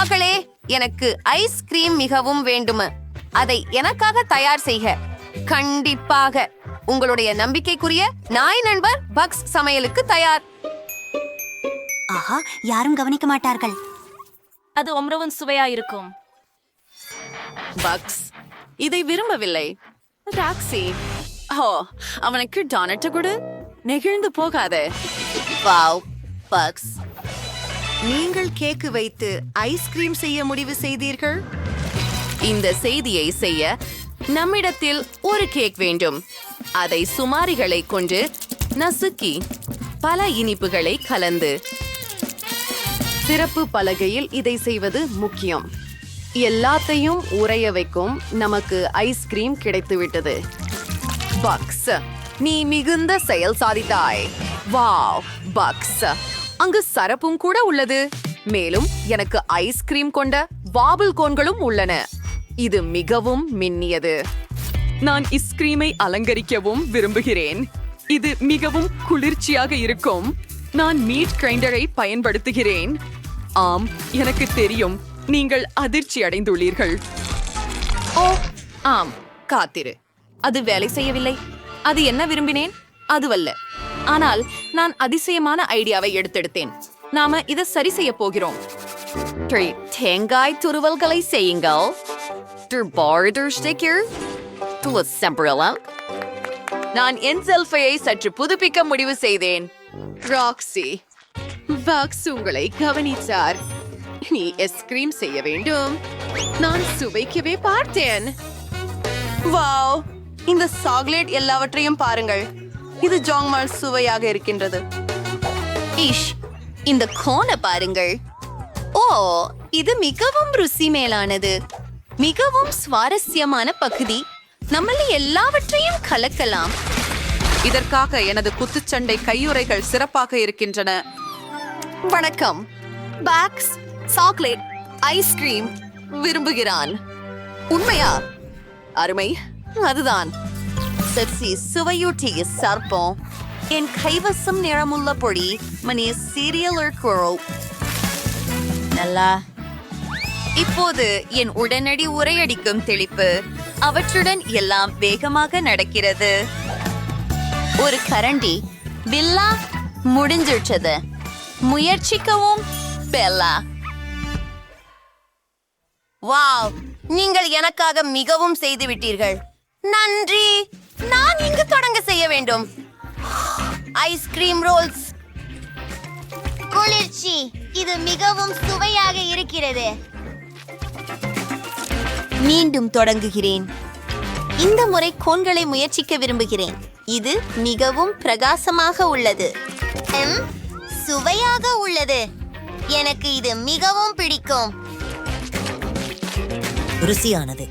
மகளே எனக்கு ஐஸ்கிரீம் மிகவும் வேண்டும். அதை எனக்காக தயார் செய்க. கண்டிப்பாக. உங்களுடைய நம்பிக்கைக்குரிய நாய் நண்பர் பக்ஸ் சமையலுக்கு தயார். ஆஹா யாரும் கவனிக்க மாட்டார்கள். அது ஒம்ரவும் சுவையா இருக்கும். பக்ஸ் இதை விரும்பவில்லை. ராக்ஸி ஓ அவனுக்கு டொனட்டு கொடு. நெகிழ்ந்து போகாதே. வாவ் பக்ஸ். நீங்கள் கேக்கு வைத்து ஐஸ்கிரீம் செய்ய முடிவு செய்தீர்கள்? இந்த செய்தியை செய்ய நம்மிடத்தில் ஒரு கேக் வேண்டும். அதை சுமாரிகளை கொண்டு நசுக்கி பல இனிப்புகளை கலந்து. சிறப்பு பலகையில் இதை செய்வது முக்கியம். எல்லாத்தையும் உறைய வைக்கும் நமக்கு ஐஸ்கிரீம் கிடைத்துவிட்டது. பக்ஸ் நீ மிகுந்த செயல் சாதித்தாய். Wow bugs. அங்கு சரப்பும் கூட உள்ளது. மேலும் எனக்கு ஐஸ்கிரீம் கொண்ட வாபிள் கோன்களும் உள்ளன. இது மிகவும் மின்னியது. நான் ஐஸ்கிரீமை அலங்கரிக்கவும் விரும்புகிறேன். இது மிகவும் குளிர்ச்சியாக இருக்கும். நான் மீட் கிரைண்டரை பயன்படுத்துகிறேன். ஆம் எனக்கு தெரியும். நீங்கள் அதிர்ச்சி அடைந்துள்ளீர்கள். ஓ ஆம் காத்திரு. அது வேலை செய்யவில்லை. அது என்ன விரும்பினேன்? அதுவல்ல. ஆனால் நான் அதிசயமான ஐடியாவை எடுத்தெடுத்தேன். நாம இதை சரி செய்ய போகிறோம். தேங்காய் துருவல்களை செய்யுங்கள். நான் என் செல்ஃபையை சற்று புதுப்பிக்க முடிவு செய்தேன். ராக்ஸி வாக்ஸ் உங்களை கவனித்தார். நீ ஐஸ்கிரீம் செய்ய வேண்டும். நான் சுவைக்கவே பார்த்தேன். வாவ் இந்த சாக்லேட் எல்லாவற்றையும் பாருங்கள். இது ஜாங்மால் சுவையாக இருக்கின்றது. ஈஷ் இந்த கோனை பாருங்கள். ஓ இது மிகவும் ருசி மேலானது மிகவும் சுவாரஸ்யமான பகுதி. நம்மள எல்லாவற்றையும் கலக்கலாம். இதற்காக எனது குத்துச்சண்டை கையுறைகள் சிறப்பாக இருக்கின்றன. வணக்கம். பாக்ஸ் சாக்லேட் ஐஸ்கிரீம் விரும்புகிறான். உண்மையா? அருமை. அதுதான். செப்சி சுவையூட்டிய சர்ப்பம். என் கைவசம் நிறமுள்ள பொடி மணி சீரியல் குரோ நல்லா. இப்போது என் உடனடி உரையடிக்கும் தெளிப்பு. அவற்றுடன் எல்லாம் வேகமாக நடக்கிறது. ஒரு கரண்டி. பில்லா முடிஞ்சிருச்சது. முயற்சிக்கவும் பெல்லா. வாவ். நீங்கள் எனக்காக மிகவும் செய்து விட்டீர்கள் நன்றி. நான் இங்கு தொடங்க செய்ய வேண்டும். ஐஸ்கிரீம் ரோல்ஸ் குளிர்ச்சி. இது மிகவும் சுவையாக இருக்கிறது. மீண்டும் தொடங்குகிறேன். இந்த முறை கோன்களை முயற்சிக்க விரும்புகிறேன். இது மிகவும் பிரகாசமாக உள்ளது. சுவையாக உள்ளது. எனக்கு இது மிகவும் பிடிக்கும். ருசியானது.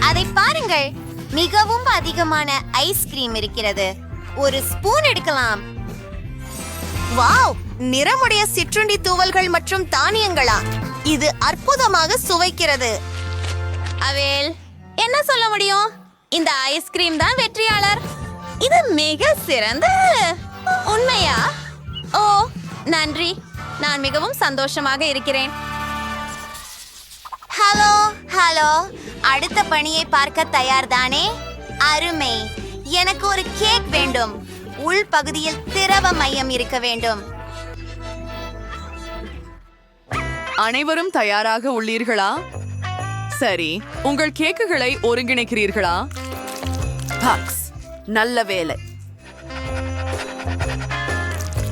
அதை பாருங்கள். மிகவும் அதிகமான ஐஸ்கிரீம் இருக்கிறது. ஒரு ஸ்பூன் எடுக்கலாம். வாவ்! நிறமுடைய சிற்றுண்டி தூவல்கள் மற்றும் தானியங்களா? இது அற்புதமாக சுவைக்கிறது. அவேல் என்ன சொல்ல முடியும்? இந்த ஐஸ்கிரீம் தான் வெற்றியாளர். இது மிக சிறந்த உண்மையா? ஓ நன்றி. நான் மிகவும் சந்தோஷமாக இருக்கிறேன். Hello hello. அடுத்த பணியை பார்க்க தயார்தானே? அருமை. எனக்கு ஒரு கேக் வேண்டும். உள் பகுதியில் திரவ மையம் இருக்க வேண்டும். அனைவரும் தயாராக உள்ளீர்களா? சரி உங்கள் கேக்குகளை ஒருங்கிணைக்கிறீர்களா? பாக்ஸ் நல்ல வேலை.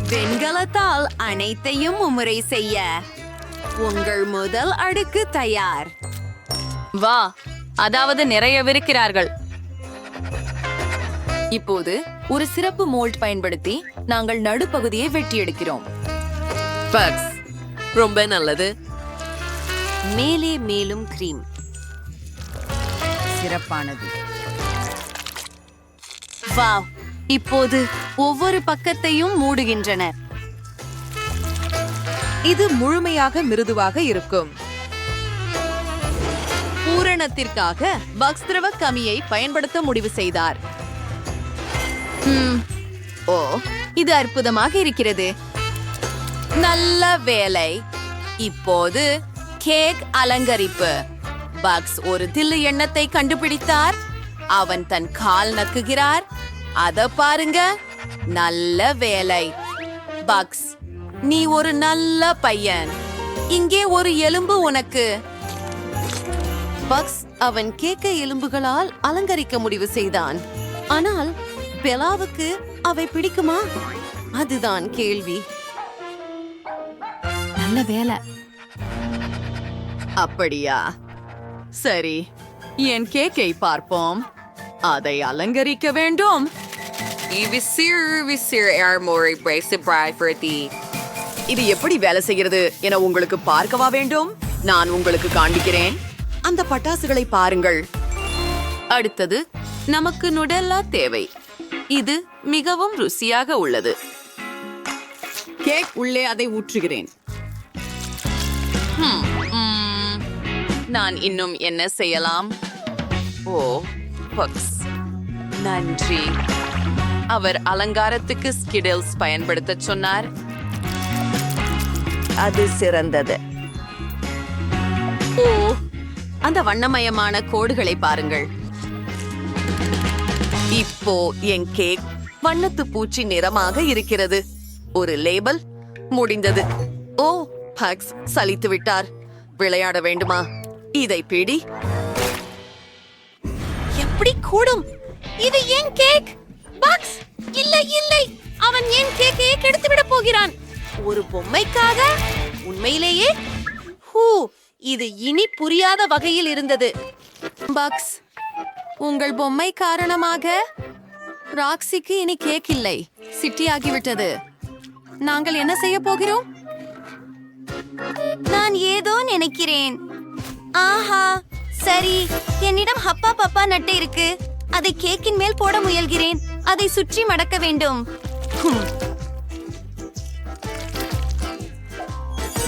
வெண்கலத்தால் அனைத்தையும் மும்முறை செய்ய. உங்கள் முதல் அடுக்கு தயார். வா அதாவது நிறையவிருக்கிறார்கள். இப்போது ஒரு சிறப்பு மோல்ட் பயன்படுத்தி நாங்கள் நடுப்பகுதியை வெட்டி எடுக்கிறோம் ரொம்ப நல்லது. மேலே மேலும் கிரீம். சிறப்பானது. வாவ் இப்போது ஒவ்வொரு பக்கத்தையும் மூடுகின்றன. இது முழுமையாக மிருதுவாக இருக்கும். பூரணத்திற்காக பக்ஸ்திரவ கமியை பயன்படுத்த முடிவு செய்தார். ஓ இது அற்புதமாக இருக்கிறது. நல்ல வேலை. இப்போது கேக் அலங்கரிப்பு. பக்ஸ் ஒரு தில்லு எண்ணத்தை கண்டுபிடித்தார். அவன் தன் கால் நக்குகிறார். அத பாருங்க. நல்ல வேலை. பக்ஸ் நீ ஒரு நல்ல பையன். இங்கே ஒரு எலும்பு உனக்கு. பக்ஸ் அவன் கேக்க எலும்புகளால் அலங்கரிக்க முடிவு செய்தான். ஆனால் பெலாவுக்கு அவை பிடிக்குமா? அதுதான் கேள்வி. நல்ல வேலை. அப்படியா? சரி என் கேக்கை பார்ப்போம். அதை அலங்கரிக்க வேண்டும். இது எப்படி வேலை செய்கிறது என உங்களுக்கு பார்க்கவா வேண்டும்? நான் உங்களுக்கு காண்பிக்கிறேன். அந்த பட்டாசுகளை பாருங்கள். அடுத்தது நமக்கு நுடெல்லா தேவை. இது மிகவும் ருசியாக உள்ளது. கேக் உள்ளே அதை ஊற்றுகிறேன். நான் இன்னும் என்ன செய்யலாம்? ஓ பக்ஸ். நன்றி. அவர் அலங்காரத்துக்கு ஸ்கிடில்ஸ் பயன்படுத்த சொன்னார். அது சிறந்தது. ஓ அந்த வண்ணமயமான கோடுகளை பாருங்கள். இப்போ என் கேக் வண்ணத்து பூச்சி நிறமாக இருக்கிறது. ஒரு லேபல் முடிந்தது. ஓ பக்ஸ் சலித்து விட்டார். விளையாட வேண்டுமா? இதை பிடி. எப்படி கூடும்? இது என் கேக். பக்ஸ் இல்லை இல்லை. அவன் என் கேக்கையே கெடுத்து விட போகிறான். ஒரு பொம்மைக்காக? உண்மையிலேயே? ஹூ இது இனி புரியாத வகையில் இருந்தது. பக்ஸ் உங்கள் பொம்மை காரணமாக ராக்ஸிக்கு இனி கேக் இல்லை. சிட்டி ஆகிவிட்டது நாங்கள் என்ன செய்ய போகிறோம்? நான் ஏதோ நினைக்கிறேன். ஆஹா சரி. என்னிடம் ஹப்பா பப்பா நட்டு இருக்கு. அதை கேக்கின் மேல் போட முயல்கிறேன். அதை சுற்றி மடக்க வேண்டும்.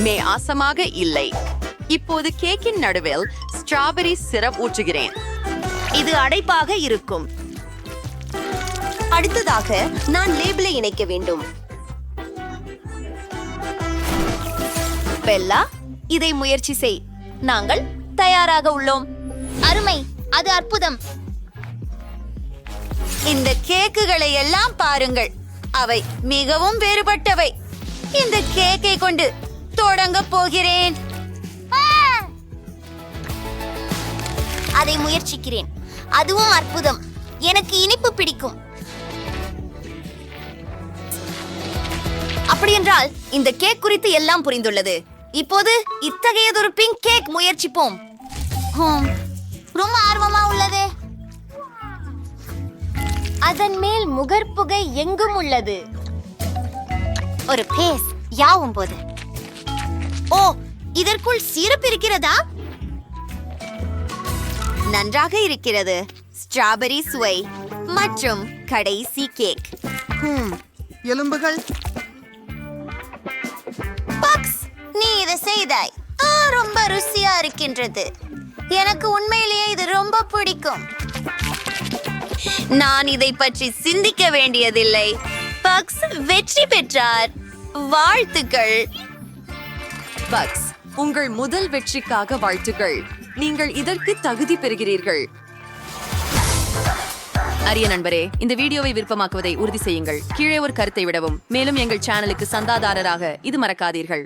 மே ஆசமாக இல்லை. இப்போது கேக்கின் நடுவில் ஸ்ட்ராபெரி சிரப் ஊற்றுகிறேன். இது அடைப்பாக இருக்கும். அடுத்ததாக நான் லேபிளை இணைக்க வேண்டும். பெல்லா இதை முயற்சி செய். நாங்கள் தயாராக உள்ளோம். அருமை அது அற்புதம். இந்த கேக்குகளை எல்லாம் பாருங்கள். அவை மிகவும் வேறுபட்டவை. இந்த கேக்கை கொண்டு தொடங்க போகிறேன். அதை முயற்சிக்கிறேன். அதுவும் அற்புதம். எனக்கு இனிப்பு பிடிக்கும். அப்படியென்றால் இந்த கேக் குறித்து எல்லாம் புரிந்துள்ளது. இப்போது இத்தகையதொரு பிங்க் கேக் முயற்சிப்போம். ரொம்ப ஆர்வமா உள்ளது. அதன் மேல் முகர்புகை எங்கும் உள்ளது. ஒரு பேஸ் யாவும் போது. ஓ இதற்குள் சிறப்பு இருக்கிறதா? நன்றாக இருக்கிறது. ஸ்ட்ராபெரி சுவை மற்றும் கடைசி கேக் எலும்புகள். பாக்ஸ் நீ இதை செய்தாய். ஆ, ரொம்ப ருசியா இருக்கின்றது. எனக்கு உண்மையிலேயே இது ரொம்ப பிடிக்கும். நான் இதை பற்றி சிந்திக்க வேண்டியதில்லை. பக்ஸ் வெற்றி பெற்றார். வாழ்த்துக்கள். பக்ஸ் உங்கள் முதல் வெற்றிக்காக வாழ்த்துக்கள். நீங்கள் இதற்கு தகுதி பெறுகிறீர்கள். அரிய நண்பரே இந்த வீடியோவை விருப்பமாக்குவதை உறுதி செய்யுங்கள். கீழே ஒரு கருத்தை விடவும் மேலும் எங்கள் சேனலுக்கு சந்தாதாரராக இது மறக்காதீர்கள்.